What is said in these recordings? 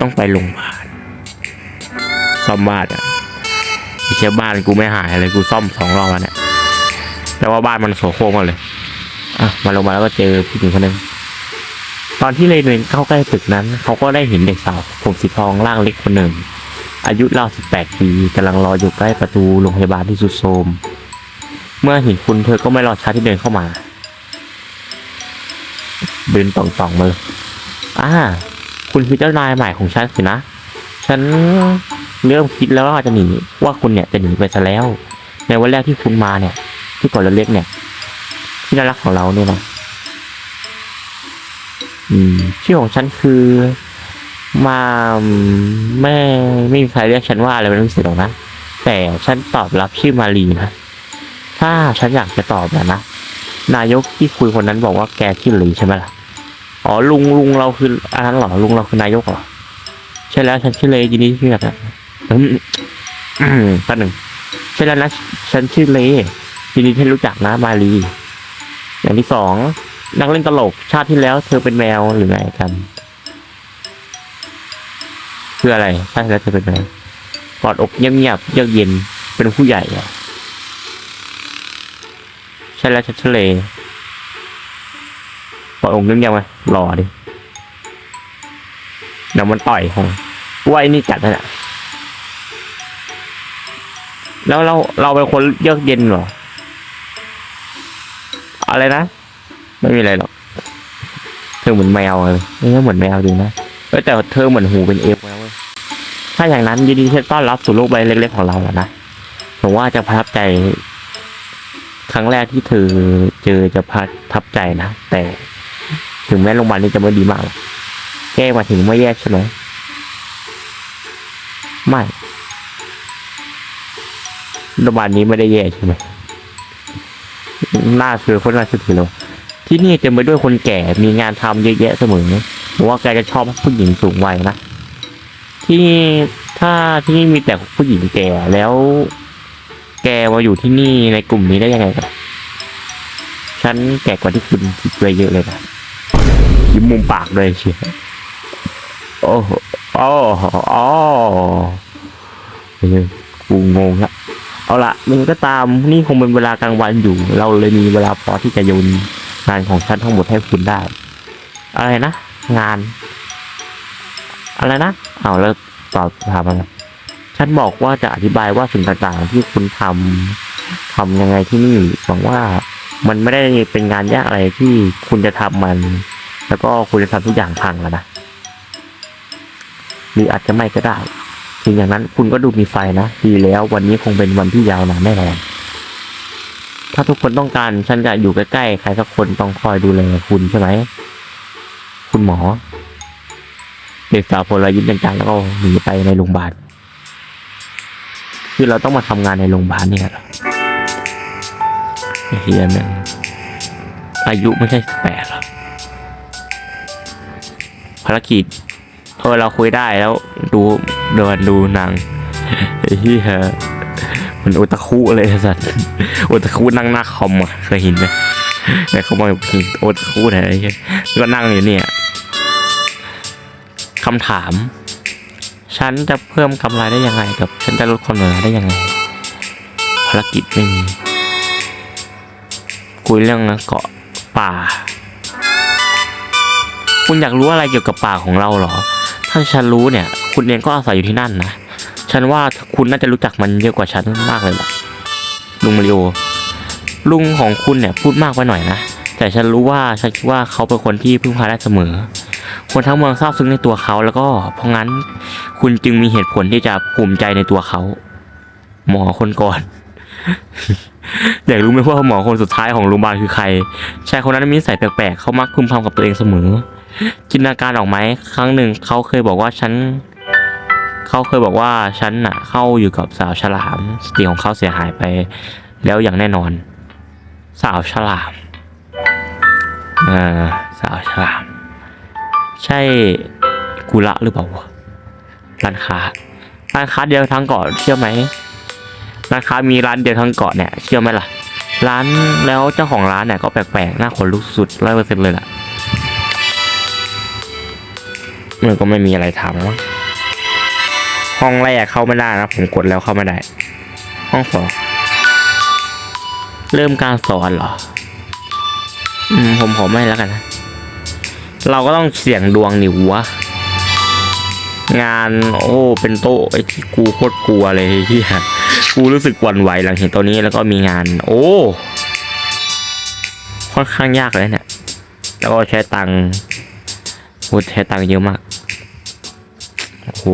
ต้องไปโรงพยาบาลซ่อมบ้านอะไม่ใช่บ้านกูไม่หายเลยกูซ่อมสองรอบแล้วเนี่ยแต่ว่าบ้านมันโสโครกมากเลยอะมาลงมาแล้วก็เจอผู้หญิงคนนึงตอนที่เลยเดินเข้าใกล้ตึกนั้น เขาก็ได้เห็นเด็กสาวผมสีทองร่างเล็กคนหนึ่ง อายุราวสิบแปดปีกำลังรออยู่ใกล้ประตูโรงพยาบาลที่สุดโทมเมื่อเห็นคุณเธอก็ไม่รอช้าที่เดินเข้ามา เดินต่องๆมาเลยอ่า คุณคือเจ้านายใหม่ของฉันสินะ ฉันเริ่มคิดแล้วว่าจะหนีว่าคุณเนี่ยจะหนีไปซะแล้ว ในวันแรกที่คุณมาเนี่ย ที่เก่อนเล็กเนี่ย ที่น่ารักของเราเนี่ยนะอืมชื่อของฉันคือมาไม่ไม่มีใครเรียกฉันว่าอะไรเป็นพิเศษหรอกนะแต่ฉันตอบรับชื่อมารีนะถ้าฉันอยากจะตอบนะนะนายกที่คุยคนนั้นบอกว่าแกชื่อหลีใช่ไหมล่ะ อ๋อลุงลุงเราคืออันนั้นเหรอลุงเราคือนายกเหรอใช่แล้วฉันชื่อเลยินดีที่รู้จักนะอืมอืมแป๊บหนึ่งใช่แล้วนะฉันชื่อเลยินดีที่รู้จักนะมาลีอย่างที่สองนักเล่นตลกชาติที่แล้ว เธอเป็นแมวหรือไงกันคืออะไรชาติที่แล้วเธอเป็นแมวกอดอกเงียบๆเยือกเย็นเป็นผู้ใหญ่อะใช่แล้วฉันชื่อเล ปล่อยองค์นึงยังไงรอดิเดี๋ยวมันต่อยของว่าไอ้นี่กัดนั่นแหละแล้วเราเราเป็นคนเยือกเย็นเหรอ อะไรนะ ไม่มีอะไรหรอกเธอเหมือนแมวเลยไม่เหมือนแมวจริงนะเออแต่เธอเหมือนหูเป็นเอฟแล้วเว้ยถ้าอย่างนั้นยินดีที่ต้อนรับสู่โลกใบเล็กๆของเราแล้วนะผมว่าจะประทับใจ ครั้งแรกที่เธอเจอจะประทับใจนะแต่ ถึงแม้โรงพยาบาลนี้จะไม่ดีมากแก้มาถึงไม่แย่ใช่ไหมไม่โรงพยาบาลนี้ไม่ได้แย่ใช่ไหมน่าเชื่อคนน่าเชื่อถือเลยที่นี่เต็มไปด้วยคนแก่มีงานทำเยอะแยะเสมอผมว่าแกจะชอบผู้หญิงสูงวัยนะที่ถ้าที่นี่มีแต่ผู้หญิงแก่แล้ว แกมาอยู่ที่นี่ในกลุ่มนี้ได้ยังไงกันฉันแก่กว่าที่คุณคิดไว้เยอะเลยนะ ยิ้มมุมปากเลยเชียวโอ้โอ้โอ้เฮ้ยกูงงละเอาละมันก็ตามนี่คงเป็นเวลากลางวันอยู่ เราเลยมีเวลาพอที่จะโยนงานของฉันทั้งหมดให้คุณได้ อะไรนะ งาน อะไรนะเอาแล้วตอบถามอะไรฉันบอกว่าจะอธิบายว่าสิ่งต่างๆ ที่คุณทำทำยังไงที่นี่หวังว่ามันไม่ได้เป็นงานยากอะไรที่คุณจะทำมัน แล้วก็คุณจะทำทุกอย่างพังแล้วนะหรืออาจจะไม่ก็ได้ถึงอย่างนั้นคุณก็ดูมีไฟนะดีแล้ววันนี้คงเป็นวันที่ยาวนานแน่นอนถ้าทุกคนต้องการฉันจะอยู่ใกล้ๆใครสักคนต้องคอยดูแลคุณใช่ไหมคุณหมอ เด็กสาวพลยิ้มจังๆแล้วก็หนีไปในโรงพยาบาลคือเราต้องมาทำงานในโรงพยาบาลเนี่ยเหรอไอ้เฮียแม่งอายุไม่ใช่แปดหรอารกิจเออเราคุยได้แล้วดูเดินดูหนังไอ้ที่มันโอตาคุเลยไอ้สัตว์โอตาคุนั่งหน้าคอมอะเคยเห็นไหมในคอมมันโอตาคุไหนก็นั่งอยู่เนี่ยคำถาม ฉันจะเพิ่มกำไรได้ยังไงกับ ฉันจะลดความเหนื่อยได้ยังไงภารกิจไม่มีคุยเรื่องเกาะป่า คุณอยากรู้อะไรเกี่ยวกับป่าของเราเหรอ ถ้าฉันรู้เนี่ย คุณเองก็อาศัยอยู่ที่นั่นนะ ฉันว่าคุณน่าจะรู้จักมันเยอะกว่าฉันมากเลยล่ะ ลุงมาริโอ ลุงของคุณเนี่ยพูดมากไปหน่อยนะ แต่ฉันรู้ว่าฉันคิดว่าเขาเป็นคนที่พึ่งพาได้เสมอ คนทั้งเมืองซาบซึ้งในตัวเขาแล้วก็ เพราะงั้นคุณจึงมีเหตุผลที่จะภูมิใจในตัวเขา หมอคนก่อน อยากรู้ไหมว่าหมอคนสุดท้ายของโรงพยาบาลคือใครชายคนนั้นมีนิสัยแปลกๆ เขามักพึมพำกับตัวเองเสมอ จินตนาการออกไหมครั้งหนึ่งเขาเคยบอกว่าฉันเขาเคยบอกว่าฉันน่ะ เข้าอยู่กับสาวฉลามสติของเขาเสียหายไป แล้วอย่างแน่นอน สาวฉลามอ่าสาวฉลาม ใช่กุละหรือเปล่าวะร้านค้าร้านค้าเดียวทั้งเกาะเชื่อไหมร้านค้ามีร้านเดียวทั้งเกาะเนี่ยเชื่อไหมล่ะร้านแล้วเจ้าของร้านเนี่ยก็แปลกๆน่าขนลุกสุดร้อยเปอร์เซ็นต์เลยล่ะ มันก็ไม่มีอะไรทำแล้วมั้งห้องแรกเข้าไม่ได้นะผมกดแล้วเข้าไม่ได้ ห้องสองเริ่มการสอนเหรอ อืมผมขอไม่แล้วกันนะ เราก็ต้องเสี่ยงดวงนี่วะงานโอ้เป็นโต๊ะไอ้ที่กูโคตรกลัวเลยที่กูรู้สึกหวั่นไหวหลังเห็นตัวนี้แล้วก็มีงาน โอ้ค่อนข้างยากเลยเนี่ยแล้วก็ใช้ตังค์ โหใช้ตังค์เยอะมาก โอ้โห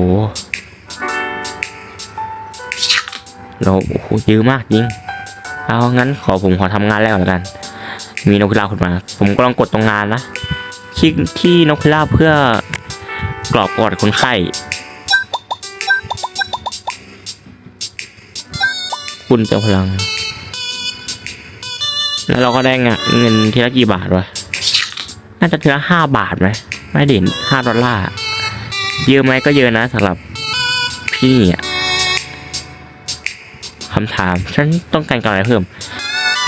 เราโอ้โหเยอะมากจริง เอางั้นขอผมขอทำงานแรกก่อนแล้วกัน มีนกพิราบขึ้นมา ผมก็ลองกดตรงงานนะ คลิกที่นกพิราบเพื่อกรอบกอดคนไข้ คุณเติมพลัง แล้วเราก็ได้เงเงินทีละกี่บาทวะน่าจะทีละห้าบาทไหม ไม่เด่นห้าดอลลาร์เยอะไหมก็เยอะนะสำหรับพี่นี่อะคำถาม ฉันต้องการกำไรเพิ่ม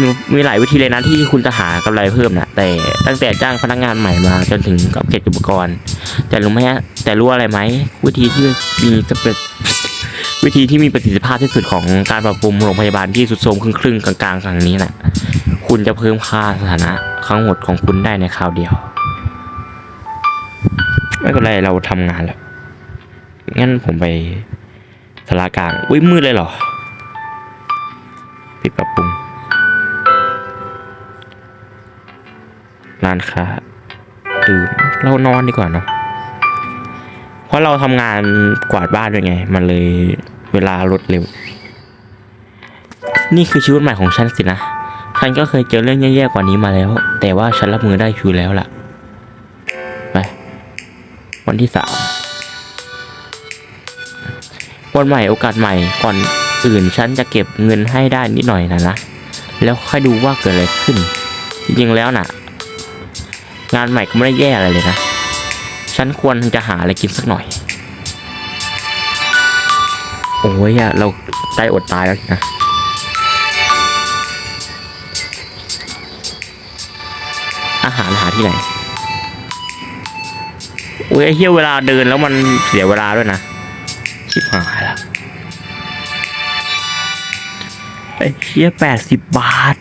มีมีหลายวิธีเลยนะที่คุณจะหากำไรเพิ่มนะแต่ตั้งแต่จ้างพนักงานใหม่มา จนถึงกับเก็บอุปกรณ์ แต่รู้ไหมฮะแต่รู้อะไรไหมวิธีที่มีสเปรวิธีที่มีประสิทธิภาพที่สุดของการปรับปรุงโรงพยาบาลที่สุดโทรมครึ่งๆกลางๆครั้งนี้น่ะ คุณจะเพิ่มค่าสถานะครั้งหมดของคุณได้ในคราวเดียว ไม่เป็นไรเราทำงานแล้วงั้นผมไปสารากลางอุ้ยมืดเลยเหรอปิดปรับปรุงร้านค้าตื่นเรานอนดีกว่าเนาะเพราะเราทำงานกวาดบ้านด้วยไง มันเลยเวลาลดเร็ว นี่คือชีวิตใหม่ของฉันสินะ ฉันก็เคยเจอเรื่องแย่ๆกว่านี้มาแล้ว แต่ว่าฉันรับมือได้อยู่แล้วล่ะ วันที่สามวันใหม่โอกาสใหม่ก่อนอื่นฉันจะเก็บเงินให้ได้นิดหน่อยนะนะแล้วค่อยดูว่าเกิดอะไรขึ้น จริงๆแล้วน่ะ งานใหม่ก็ไม่ได้แย่อะไรเลยนะ ฉันควรจะหาอะไรกินสักหน่อย โอ้ยอะเราตายอดตายแล้วนะอาหารหาที่ไหน โอ้ยไอ้เหี้ยเวลาเดินแล้วมันเสียเวลาด้วยนะชิบหายละไอ้เหี้ยแปดสิบบาท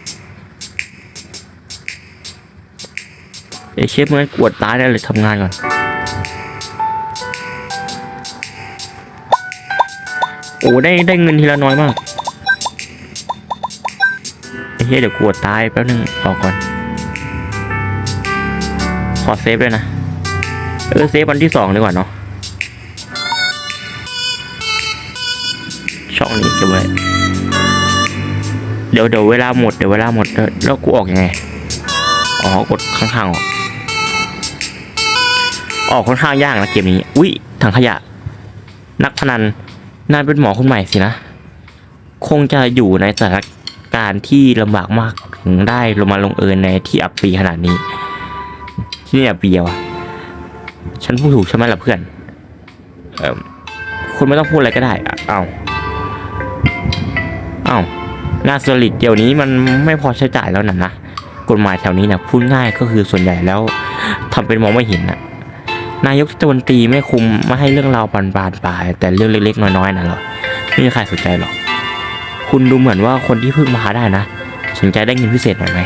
ไอ้เชฟมันกวดตายได้เลยทำงานก่อน โอ้ได้ได้เงินทีละน้อยมากไอ้เหี้ยเดี๋ยวกวดตายแป๊บนึงรอก่อน ขอเซฟด้วยนะ เออเซฟวันที่สองดีกว่าเนาะช่องนี้เก็บไว้เดี๋ยวเดี๋ยวเวลาหมดเดี๋ยวเวลาหมดแล้วกูออกยังไงอ๋อกดข้างๆออกออกค่อนข้างยากนะเกมนี้อุ้ยถังขยะ นักพนันนานเป็นหมอคนใหม่สินะ คงจะอยู่ในสถานการณ์ที่ลำบากมากถึงได้ลงมาลงเอยในที่อับปีขนาดนี้ที่นี่อับปีอะวะ ฉันพูดถูกใช่ไหมล่ะเพื่อนเออคุณไม่ต้องพูดอะไรก็ได้อะเอาเอางานสลิดเดี๋ยวนี้มันไม่พอใช้จ่ายแล้วนะนะกฎหมายแถวนี้เนี่ยพูดง่ายก็คือส่วนใหญ่แล้วทำเป็นมองไม่เห็นนะนายกรัฐมนตีไม่คุมไม่ให้เรื่องราวบานบานปลายแต่เรื่องเล็กๆน้อยๆนะหรอไม่มีใครสนใจหรอก คุณดูเหมือนว่าคนที่เพิ่งมาได้นะสนใจได้เงินพิเศษหน่อยไหม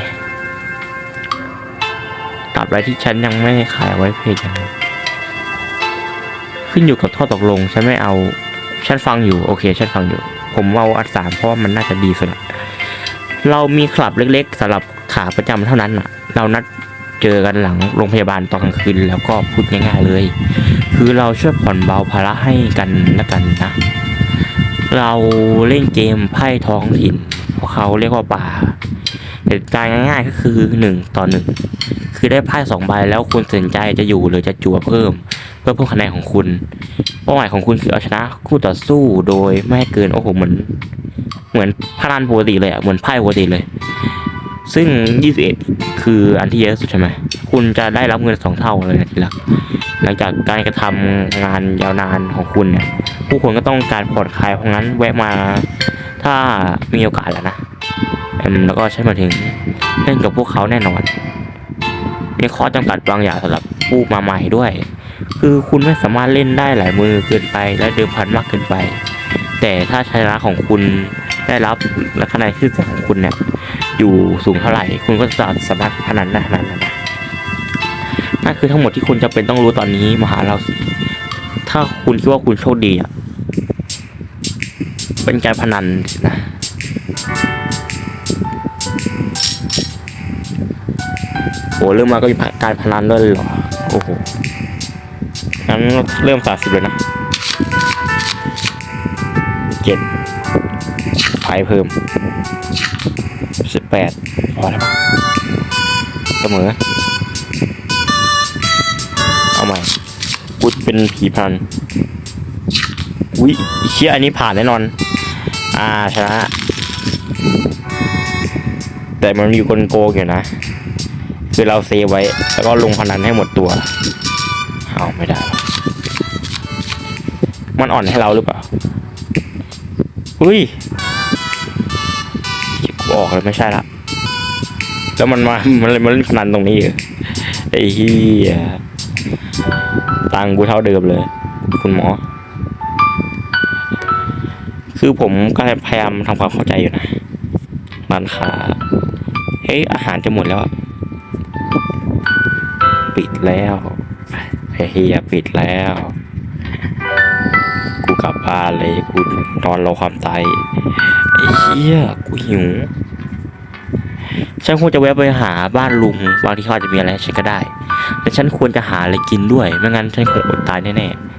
ตราบใดที่ฉันยังไม่ขายไว้เพจอย่างนั้ ขึ้นอยู่กับข้อตกลง ฉันไม่เอาฉันฟังอยู่โอเคฉันฟังอยู่ ผมเอาอัดสามเพราะว่ามันน่าจะดีสุดละเรามีคลับเล็กๆสำหรับขาประจำเท่านั้นน่ะ เรานัดเจอกันหลังโรงพยาบาลตอนกลางคืนแล้วก็พูดง่ายๆเลย คือเราช่วยผ่อนเบาภาระให้กันและกันนะ เราเล่นเกมไพ่ท้องถิ่นพวกเขาเรียกว่าป่าเหตุการณ์ง่ายๆก็คือหนึ่งต่อหนึ่งคือได้ไพ่สองใบแล้วคุณตัดสินใจจะอยู่หรือจะจั่วเพิ่ม เพื่อเพิ่มคะแนนของคุณ เป้าหมายของคุณคือเอาชนะคู่ต่อสู้โดยไม่ให้เกินโอ้โหเหมือน เหมือนพนันปกติเลยอะเหมือนไพ่ปกติเลย ซึ่ง 21 คืออันที่เยอะสุดใช่ไหมคุณจะได้รับเงินสองเท่าเลยนะทีละหลังจากการกระทำงานยาวนานของคุณเนี่ยผู้คนก็ต้องการผ่อนคลายเพราะงั้นแวะมาถ้ามีโอกาสแล้วนะแล้วก็ใช้มาถึงเล่นกับพวกเขาแน่นอนมีข้อจำกัดบางอย่างสำหรับผู้มาใหม่ด้วย คือคุณไม่สามารถเล่นได้หลายมือเกินไปและเดิมพันมากเกินไป แต่ถ้าชนะของคุณได้รับและคะแนนชื่อเสียงของคุณเนี่ย อยู่สูงเท่าไหร่ คุณก็จะสามารถพนันได้ขนาดนั้นนั่นคือทั้งหมดที่คุณจะเป็นต้องรู้ตอนนี้มาหาเราสิถ้าคุณคิดว่าคุณโชคดีอะเป็นการพนันนะโอ้เริ่มมาก็มีการพนันด้วยเลยเหรอ โอ้โห งั้นเริ่มสามสิบเลยนะเจ็ดไฟเพิ่มสิบแปดพอแล้วปะเสมอ เอาใหม่กูเป็นผีพันอุ้ยเชี่ยอันนี้ผ่านแน่นอน อ่าชนะแต่มันมีคนโกงอยู่นะ คือเราเซฟไว้ แล้วก็ลงพนันให้หมดตัว เอาไม่ได้ มันอ่อนให้เราหรือเปล่าอุ้ยกูออกเลยไม่ใช่ละ แล้วมันมา มันเลยมาเล่นพนันตรงนี้เหรอไอ้เหี้ยตังกูเท่าเดิมเลย คุณหมอ คือผมก็พยายามทำความเข้าใจอยู่นะร้านค้าเฮ้ย อาหารจะหมดแล้ว ปิดแล้วไอ้เฮียปิดแล้ว กลับบ้านเลยกูนอนรอความตายไอ้เฮียกูหิวฉันควรจะแวะไปหาบ้านลุงบางที่เขาอาจจะมีอะไรให้ฉันก็ได้ แต่ฉันควรจะหาอะไรกินด้วย ไม่งั้นฉันคงอดตายแน่ๆ